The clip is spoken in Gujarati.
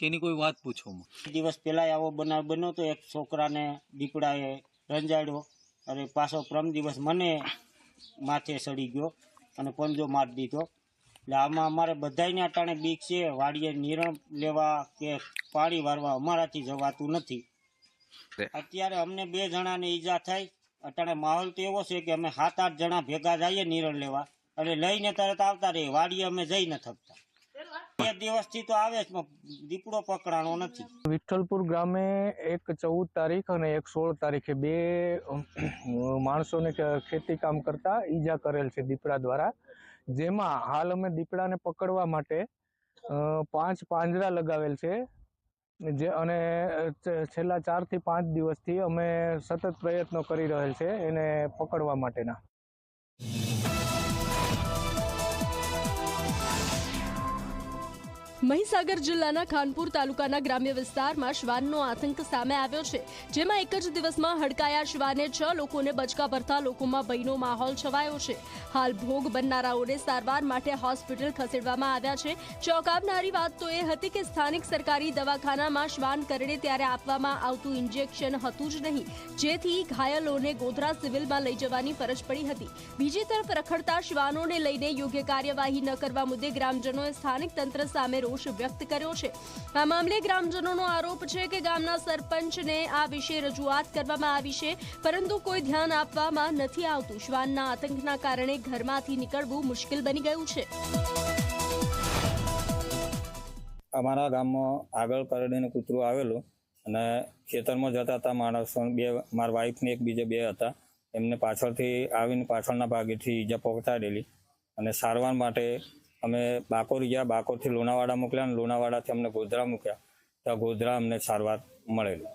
કે એની કોઈ વાત પૂછો દિવસ પહેલા આવો બનાવ બન્યો તો એક છોકરાને દીપડાએ રંજાડ્યો. અને પાછો પ્રમ દિવસ મને માથે સડી ગયો અને પંજો મારી દીધો. એટલે આમાં અમારે બધાયને અટાણે બીક છે વાડીએ નિરણ લેવા કે પાણી વારવા અમારાથી જવાતું નથી. અત્યારે અમને બે જણાને ઈજા થાય અટાણે માહોલ તો એવો છે કે અમે સાત આઠ જણા ભેગા જઈએ નિરણ લેવા. અને લઈને તરત આવતા રહીએ વાડીએ અમે જઈ ન થકતા વિઠ્ઠલપુર ગામે એક ચૌદ તારીખ અને એક સોળ તારીખે બે માણસોને ખેતી કામ કરતા ઈજા કરેલ છે દીપડા દ્વારા. જેમાં હાલ અમે દીપડાને પકડવા માટે પાંચ પાંજરા લગાવેલ છે. જે, અને છેલ્લા ચારથી પાંચ દિવસથી અમે સતત પ્રયત્નો કરી રહેલ છે એને પકડવા માટેના. મહીસાગર જિલ્લાના ખાનપુર તાલુકાના ગ્રામ્ય વિસ્તારમાં શ્વાનનો આતંક સામે આવ્યો છે, જેમાં એક જ દિવસમાં હડકાયા શ્વાને છ લોકોને બચકા ભરતા લોકોમાં ભયનો માહોલ છવાયો છે. હાલ ભોગ બનનારાઓને સારવાર માટે હોસ્પિટલ ખસેડવામાં આવ્યા છે. ચોંકાવનારી વાત તો એ હતી કે સ્થાનિક સરકારી દવાખાનામાં શ્વાન કરડે ત્યારે આપવામાં આવતું ઇન્જેક્શન હતું જ નહીં, જેથી ઘાયલોને ગોધરા સિવિલમાં લઈ જવાની ફરજ પડી હતી. બીજી તરફ રખડતા શ્વાનોને લઈને યોગ્ય કાર્યવાહી ન કરવા મુદ્દે ગ્રામજનોએ સ્થાનિક તંત્ર સામે રોષ વ્યક્ત કર્યો છે. આ મામલે ગ્રામજનોનો આરોપ છે કે ગામના સરપંચને આ વિશે રજૂઆત કરવામાં આવી છે, પરંતુ કોઈ ધ્યાન આપવામાં નથી આવતું. શ્વાનના આતંકના કારણે ઘરમાંથી નીકળવું મુશ્કેલ બની ગયું છે. અમારા ગામમાં આગળ કરડીને કૂતરું આવેલું અને ખેતરમાં જતા હતા માણસો બે, મારા વાઈફ ને એક બીજા બે હતા. એમને પાછળથી આવીને પાછળના ભાગેથી ઈજા પહોંચાડેલી અને સારવાર માટે અમે બાકોર ગયા, બાકોરથી લુણાવાડા મોકલ્યા અને લુણાવાડાથી અમને ગોધરા મૂક્યા તો ગોધરા અમને સારવાર મળેલી.